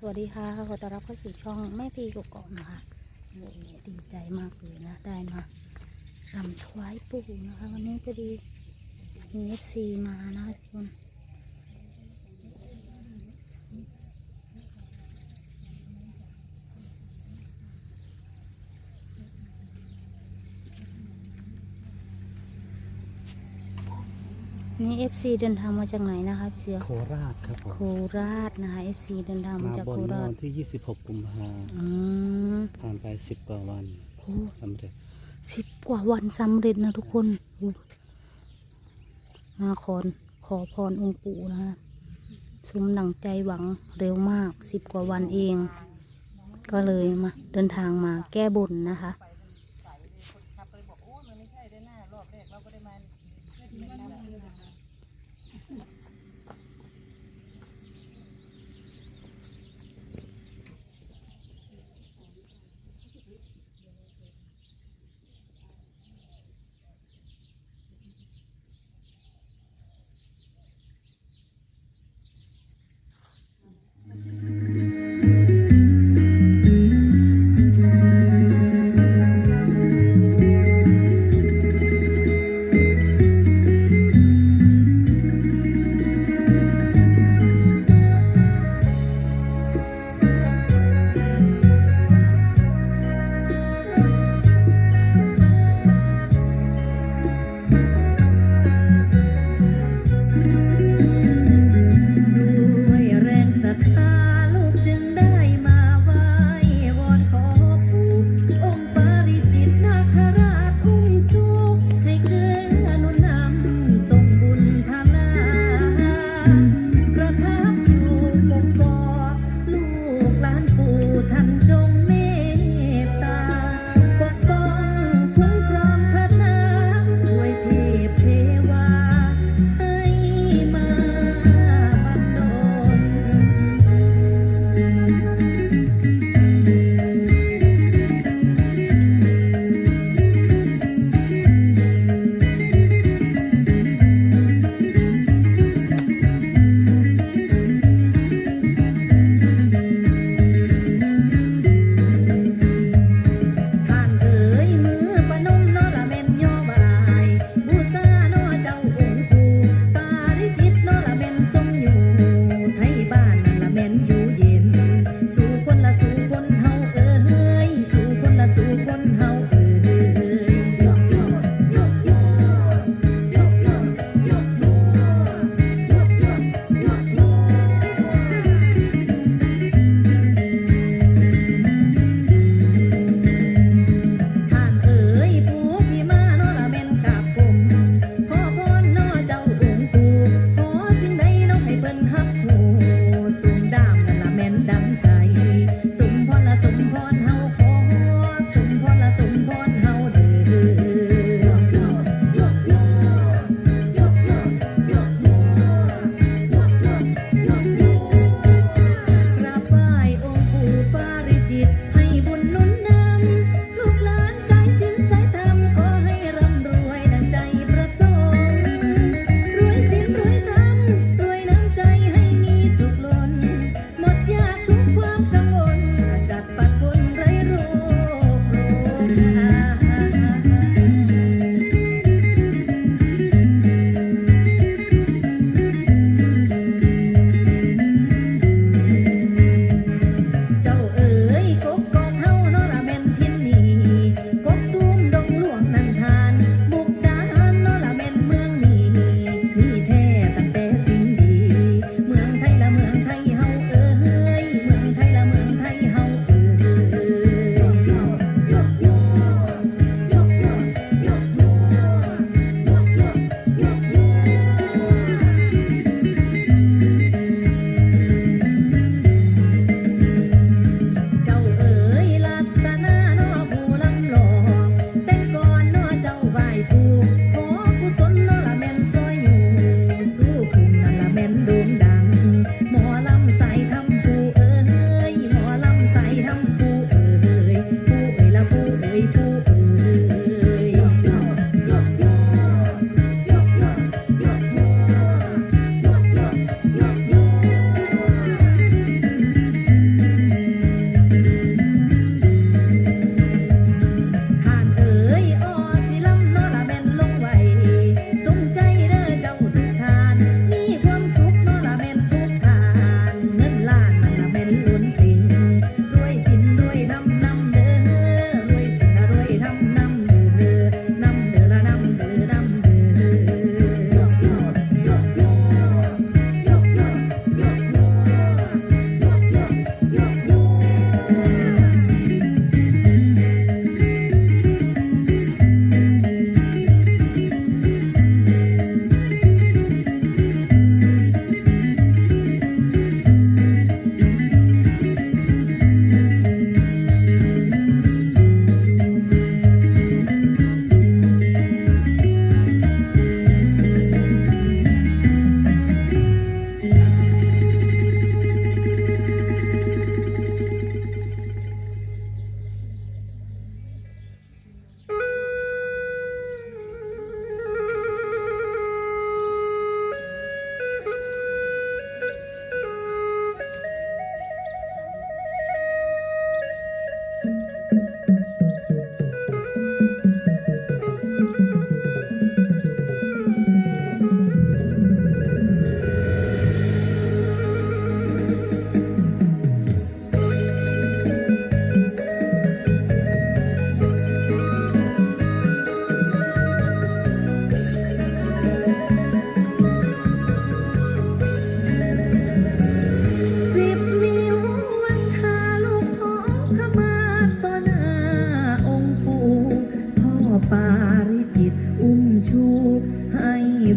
สวัสดีค่ะขอต้อนรับเข้าสู่ช่องแม่พีกกอกนะคะโอ้ดีใจมากเลยนะ ได้มารำถวายปู่นะคะ วันนี้พอดีมีเอฟซีมานะทุกคน นี่เอฟซีเดินทางมาจากไหนนะคะพี่เสือโคราชครับผมโคราชนะคะเอฟซีเดินทางมามาจากบโคนราชวันที่ 26 กุมภาอืมผ่านไป 10 กว่าวันโอ้สำเร็จสิบกว่าวันสำเร็จนะทุกคนอู้มาขอนขอพรองค์ปู่นะคะสมหนังใจหวังเร็วมากสิบกว่าวันเอง ก็เลยมาเดินทางมาแก้บนนะคะ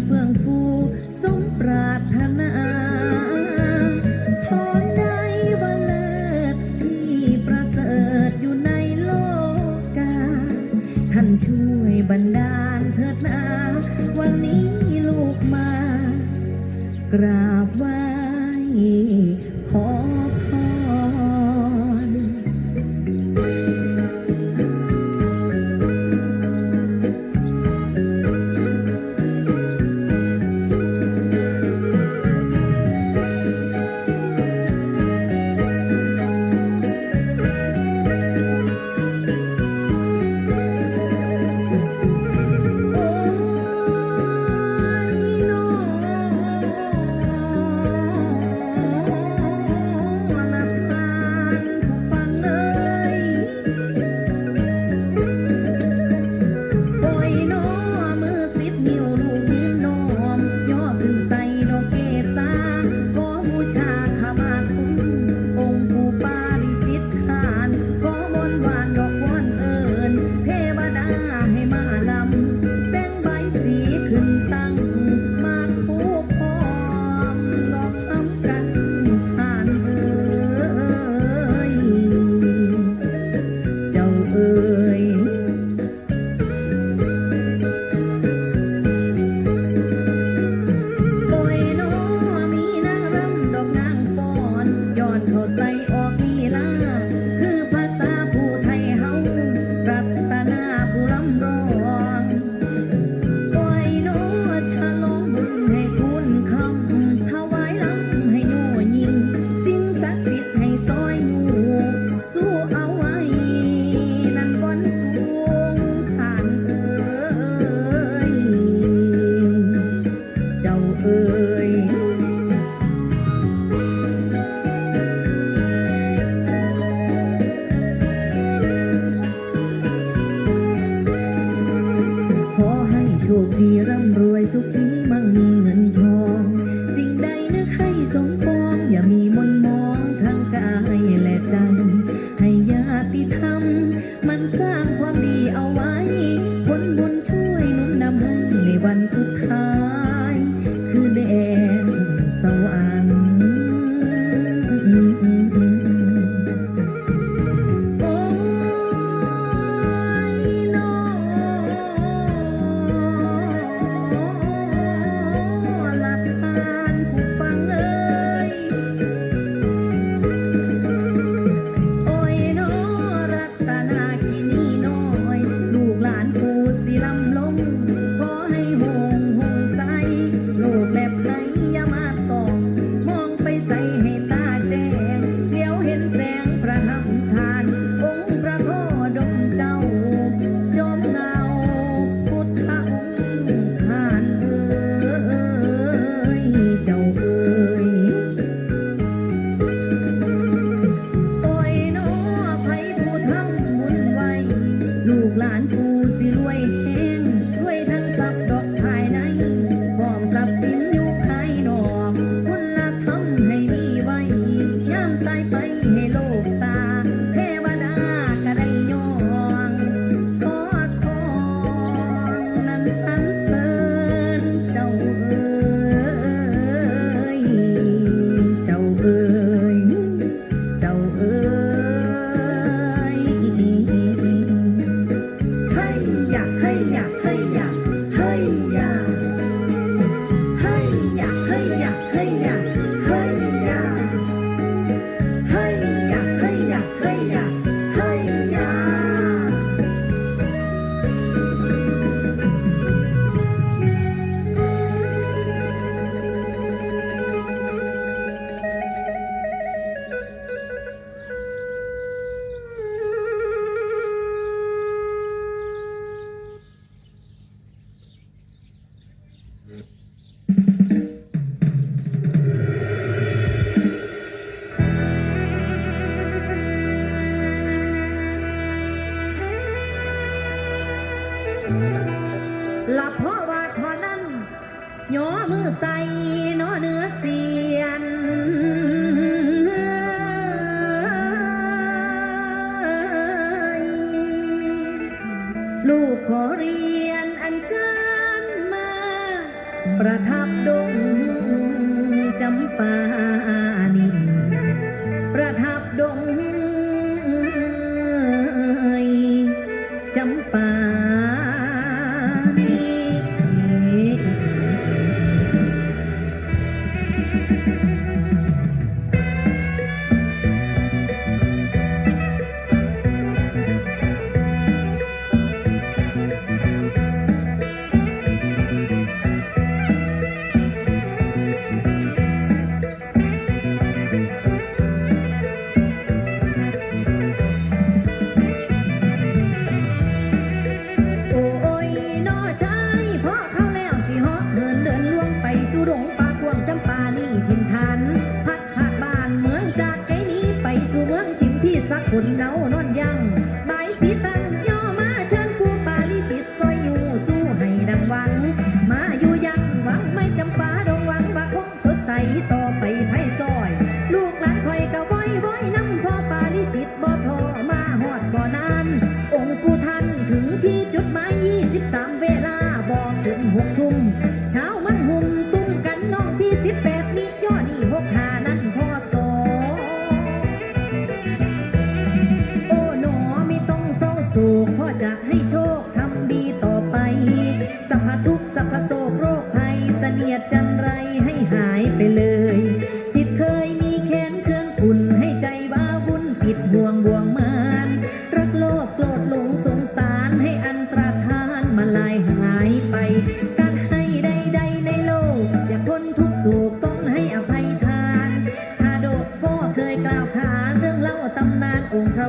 滚滚 Hariram หลับเพราะว่าทอนั้นย่อมือใส่นอเนื้อเสียนลูกขอเรียนอันเชิญมา ประทับดงจำปา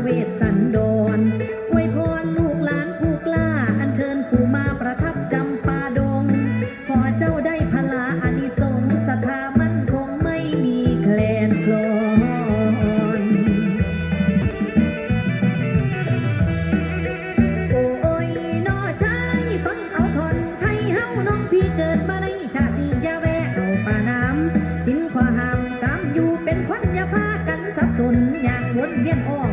เวสสันดรอวยพรลูกหลานผู้กล้า อัญเชิญผู้มาประทับจำปาดง ขอเจ้าได้พลาอานิสงส์ศรัทธามั่นคงไม่มีแคลนคลอนโอ้ยนอชายฟังเอาทอนไทยเฮาน้องพี่เกิดมาในชาตินี้อยาแวะเอาป่าน้ำสินขอห้ามกามอยู่เป็นคนอย่าพากันสับสนอยางวนเวียนอ้อม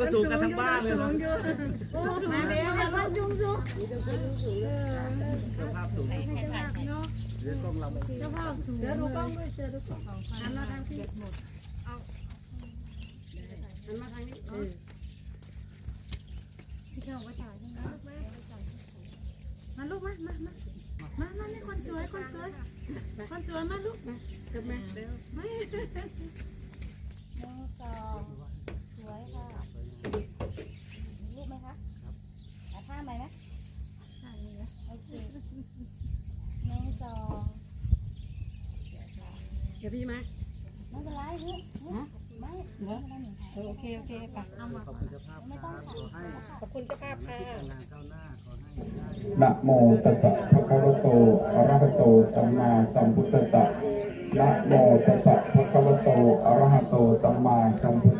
ก็สูงกันทั้งบ้านเลยเนาะภาพสูงเรื่องกล้องเรามาทางนี้มาลูกมามามามามานี่คนสวยคนสวยคนสวยมาลูกมาเดี๋ยวมาเร็วไม่สองสวยค่ะลูกไหมคะเอาท่าใหม่ไหมท่านี้นะโอเคหนึ่งสอง เดี๋ ยวพี่มาไม่เป็นไรเฮ้ยไม่ไม่ไม่โอเคโอเคไปเอามาขอบคุณเจ้าภาพไม่คต้อรังบค่ะขอให้ขอบคุณเจ้าภาพค่ะงานก้าวหน้าขอให้นะโมตัสสะภะคะวะโตอะระหะโตสัมมาสัมพุทธัสสะนะโมตัสสะภะคะวะโตอะระหะโตสัมมาสัมพุทธ